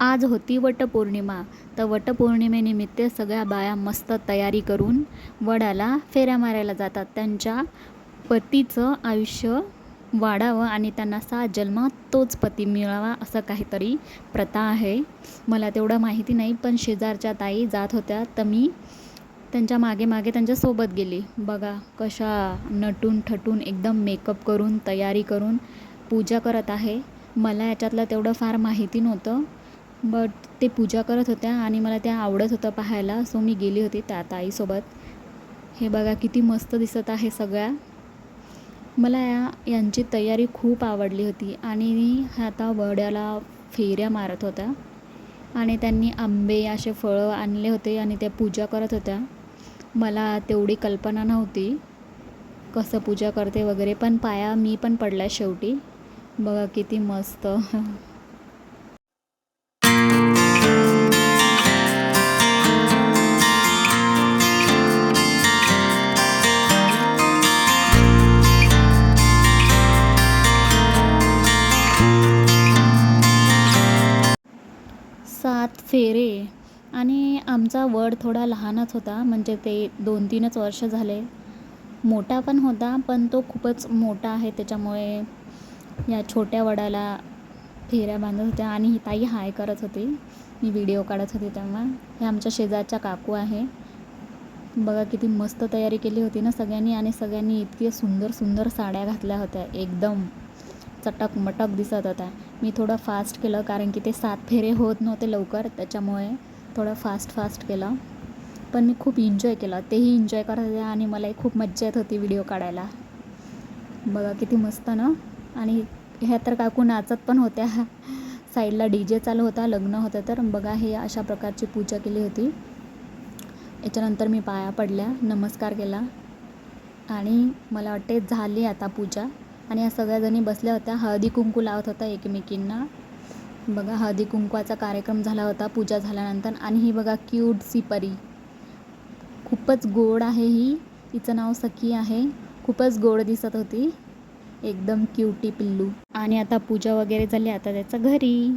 आज होती वटपौर्णिमा. तर वटपौर्णिमेनिमित्त सगळ्या बाया मस्त तयारी करून वडाला फेऱ्या मारायला जातात. त्यांच्या पतीचं आयुष्य वाढावं आणि त्यांना सा जन्मात तोच पती मिळावा असं काहीतरी प्रथा आहे. मला तेवढं माहिती नाही पण शेजारच्या ताई जात होत्या. तर मी त्यांच्या मागे मागे त्यांच्यासोबत गेली. बघा कशा नटून ठटून एकदम मेकअप करून तयारी करून पूजा करत आहे. मला याच्यातलं तेवढं फार माहिती नव्हतं. बट ते पूजा करत होत्या आणि मला त्या आवडत होतं पाहायला. सो मी गेली होती त्या ताईसोबत. हे बघा किती मस्त दिसत आहे सगळ्या. मला या यांची तयारी खूप आवडली होती आणि आता वड्याला फेऱ्या मारत होत्या. आणि त्यांनी आंबे असे फळं आणले होते आणि त्या पूजा करत होत्या. मला तेवढी कल्पना नव्हती कसं पूजा करते वगैरे पण पाया मी पण पडला शेवटी. बघा किती मस्त. सात फेरे आणि आमचा वड थोडा लहानच होता म्हणजे ते दोन तीनच वर्ष झाले. मोठा पण होता पण तो खूपच मोठा आहे त्याच्यामुळे या छोट्या वडाला फेऱ्या बांधत होत्या आणि ही ताई हाय करत होती. मी व्हिडिओ काढत होते तेव्हा. हे आमच्या शेजारच्या काकू आहे. बघा किती मस्त तयारी केली होती ना सगळ्यांनी आणि सगळ्यांनी इतकी सुंदर सुंदर साड्या घातल्या होत्या एकदम. चटक मटक दिसत होता. मी थोडं फास्ट केलं कारण की ते सात फेरे होत नव्हते लवकर त्याच्यामुळे थोडं फास्ट फास्ट केलं. पण मी खूप एन्जॉय केलं. तेही एन्जॉय करत होते आणि मलाही खूप मज्जा येत होती व्हिडिओ काढायला. बघा किती मस्त ना? आणि ह्या तर काकू नाचत पण होत्या. साईडला डी जे चालू होता लग्न होतं तर. बघा हे अशा प्रकारची पूजा केली होती. याच्यानंतर मी पाया पडल्या नमस्कार केला. आणि मला वाटते झाली आता पूजा. आणि या सगळ्याजणी बसल्या होत्या. हळदी कुंकू लावत होत्या एकमेकींना. बघा हळदी कुंकवाचा कार्यक्रम झाला होता पूजा झाल्यानंतर. आणि ही बघा क्यूटसी परी खूपच गोड आहे ही. तिचं नाव सखी आहे. खूपच गोड दिसत होती. एकदम क्यूटी पिल्लू. आणि आता पूजा वगैरे झाली आता त्याचं घरी.